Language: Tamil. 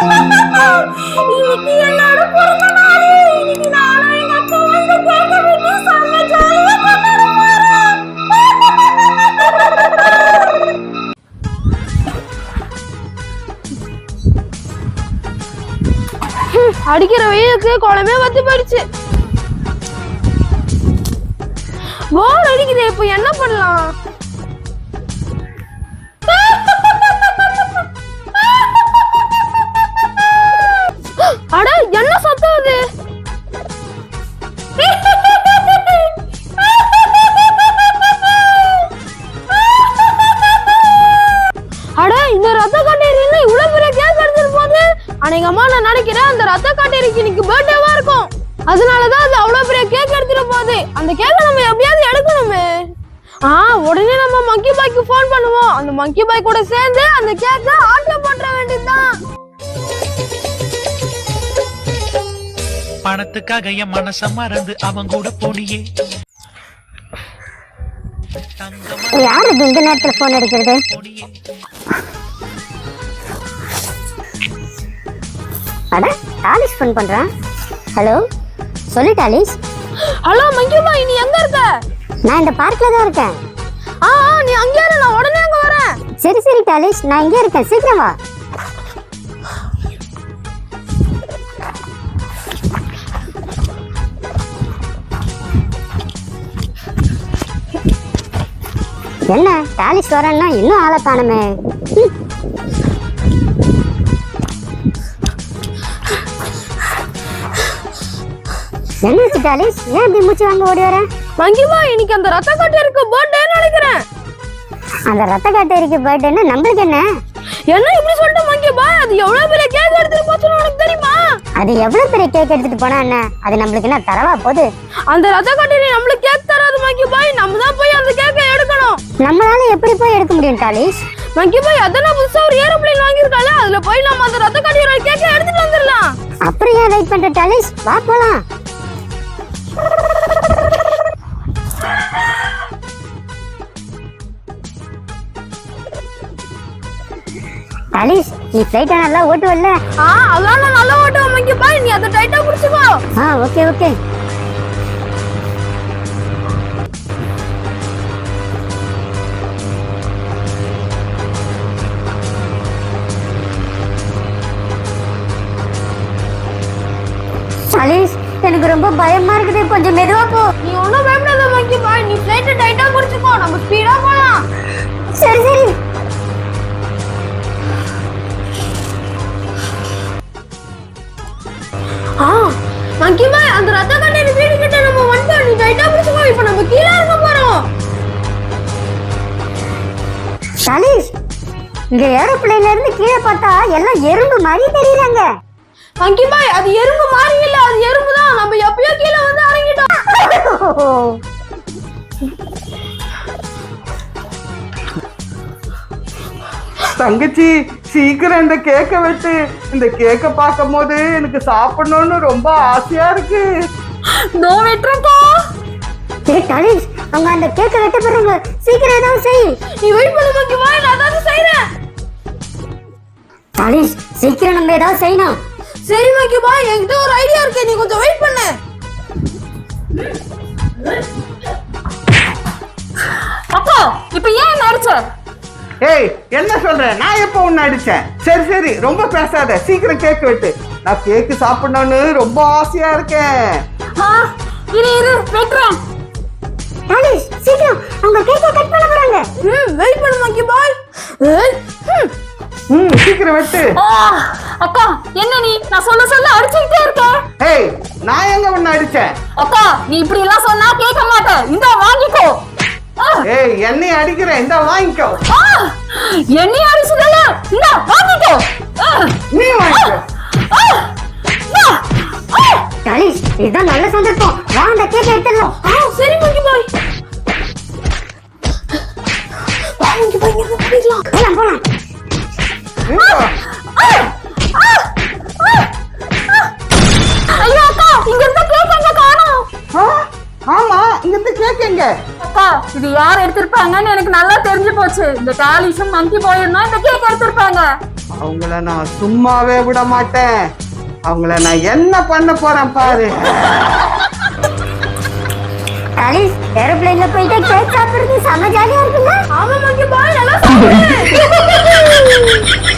இன்னைக்கு என்னோட பிறந்த நாள் இன்னைக்கு நானும் எங்க அக்கா வந்து கேக்க வெட்டி செம்ம ஜாலியா கொண்டாட போறோம் அடிக்கிற வெயிலுக்கு குளமே வத்து போயிடுச்சு. போர் அடிக்குது இப்போ என்ன பண்ணலாம்? அந்த ரத்த காட்டேரிக்கு இன்னைக்கு பர்த்டேவா இருக்கும். அதனாலதான் அது அவ்வளவு பெரிய கேக் எடுத்துட்டு போகுது. அந்த கேக்கை நம்ம எப்படியாவது எடுக்கணுமே. ஆ உடனே நம்ம மங்கி பாய்க்கு ஃபோன் பண்ணுவோம். அந்த மங்கி பாய் கூட சேர்ந்து அந்த கேக்கை ஆர்டர் பண்ற வேண்டியதுதான். பணத்துக்காக என் மனச மறந்து அவன் கூட போனியே. யார் இந்த நேரத்துல போன் அடிக்கிறது அட டாலிஷ் ஃபோன் பண்றான் ஹலோ சொல்லு டாலிஷ் ஹலோ மங்கி பாய் நீ எங்க இருக்க? நான் இந்த பார்க்ல தான் இருக்கேன். ஆ ஆ, நீ அங்கே இரு நான் உடனே அங்க வரேன். சரி சரி டாலிஷ் நான் இங்கே இருக்கேன். சீக்கிரம் வா. என்ன டாலிஷ் வரேன்னா இன்னும் ஆளை காணுமே. ஹம். என்னாச்சு டாலிஷ் ஏன் இப்படி மூச்சு வாங்க ஓடி வர? மங்கி பாய் இன்னைக்கு அந்த ரத்த காட்டேரிக்கு பர்த்டே நினைக்கிறேன். அந்த ரத்த காட்டேரிக்கு போயிட்டேன்னா நம்மளுக்கு என்ன? என்ன இப்படி சொல்லிட்டு மங்கி பாய் அது எவ்வளவு பெரிய கேக் எடுத்துட்டு போச்சுன்னு உனக்கு தெரியுமா? அது எவ்வளவு பெரிய கேக் எடுத்துட்டு போனா என்ன? அது நம்மளுக்கு என்ன தரவா போகுது? அந்த ரத்த காட்டேரி நம்மளுக்கு கேக் தராது மங்கி பாய் நம்ம தான் போய் அந்த கேக்கை எடுக்கணும். நம்மளால எப்படி போய் எடுக்க முடியும் டாலிஷ் மங்கி பாய் அதான் புதுசா ஒரு ஏரோப்ளேன் வாங்கியிருக்கால அதுல போய் நம்ம அந்த ரத்த காட்டேரியோட கேக்கை எடுத்துட்டு வந்துடலாம். அப்புறம் ஏன் வெயிட் பண்ற டாலிஷ் வா போலாம். டாலிஷ் நீ ஃப்ளைட்டை நல்லா ஓட்டுவல்ல? ஆ அதான் நான் நல்லா ஓட்டுவேன் மங்கி. பாய் நீ அதை டைட்டா புடிச்சுக்கோ. ஆ ஓகே ஓகே டாலிஷ் எனக்கு ரொம்ப பயமா இருக்குது. கொஞ்சம் மெதுவா போ. நீ ஒன்றும் பயப்படாத மங்கி. பாய் நீ ஃப்ளைட்டை டைட்டா புடிச்சுக்கோ. நம்ம ஸ்பீடா போலாம். சரி சரி. இங்க ஏரோப்ளேன்ல இருந்து கீழே பார்த்தா எல்லாம் எறும்பு மாதிரி தெரியறாங்க பாய் அது எறும்பு மாறி இல்ல அது எறும்பு தான். நம்ம எப்பயோ கீழே வந்து இறங்கிட்டோம். தங்கச்சி சீக்கிரம் இந்த கேக்கை வெட்டு. இந்த கேக்கை பார்க்கும் போது எனக்கு சாப்பிடணும்னு ரொம்ப ஆசையா இருக்கு. நோ வெட்டுறப்பா ஏய் டாலிஷ் அவங்க அந்த கேக்கை வெட்ட போறாங்க சீக்கிரம் ஏதாவது செய். நீ வெயிட் பண்ணு மங்கி பாய் நான் அதாவது செய்றேன். டாலிஷ் சீக்கிரம் நம்ம ஏதாவது செய்யணும். சரி மங்கி பாய். என்கிட்ட ஒரு ஐடியா இருக்கு. நீ கொஞ்சம் வெயிட் பண்ணு. அப்பா இப்போ ஏன் என்ன அடிச்ச ஏய் என்ன சொல்ற? நான் எப்போ உன்னை அடிச்சேன்? சரி சரி ரொம்ப பேசாத. சீக்கிரம் கேக் வெட்டு. நான் கேக்கு சாப்பிடணும்னு ரொம்ப ஆசையா இருக்கேன். ஆ இரு இரு வெட்டுறேன். டாலிஷ் சீக்கிரம். அவங்க கேக்கை கட் பண்ண போறாங்க. ம் வெயிட் பண்ணு மங்கி பாய். ஏய் சீக்கிரம் வெட்டு. அக்கா என்ன நீ? நான் சொல்ல சொல்ல அடிச்சுக்கிட்டே இருக்க? ஏய் நான் எங்க உன்னை அடிச்சேன்? அக்கா நீ இப்படி எல்லாம் சொன்னா கேட்க மாட்டேன். இந்த வாங்கிக்கோ. ஏய் என்னைய அடிக்கிறேன். இந்த வாங்கிக்கோ. என்னைய அடிச்சுதல்ல இந்த வாங்கிக்கோ. நீ வாங்கிக்கோ. இதுதான் நல்ல சந்தர்ப்பம். வா அந்த கேக்கை எடுத்துடலாம். எடுத்தீங்க அக்கா இது யார் எடுத்திருப்பாங்கன்னு எனக்கு நல்லா தெரிஞ்சு போச்சு. இந்த டாலிஷும் மங்கி போயிருந்தா இந்த கேக் எடுத்திருப்பாங்க. அவங்கள நான் சும்மாவே விட மாட்டேன். அவங்கள நான் என்ன பண்ண போறேன் பாரு. டாலிஸ் ஏரோப்ளேன்ல போயிட்டு கேக் சாப்பிடுறது செம ஜாலியா இருக்குல்ல? ஆமா மங்கி பாய் நல்லா சாப்பிடுறேன்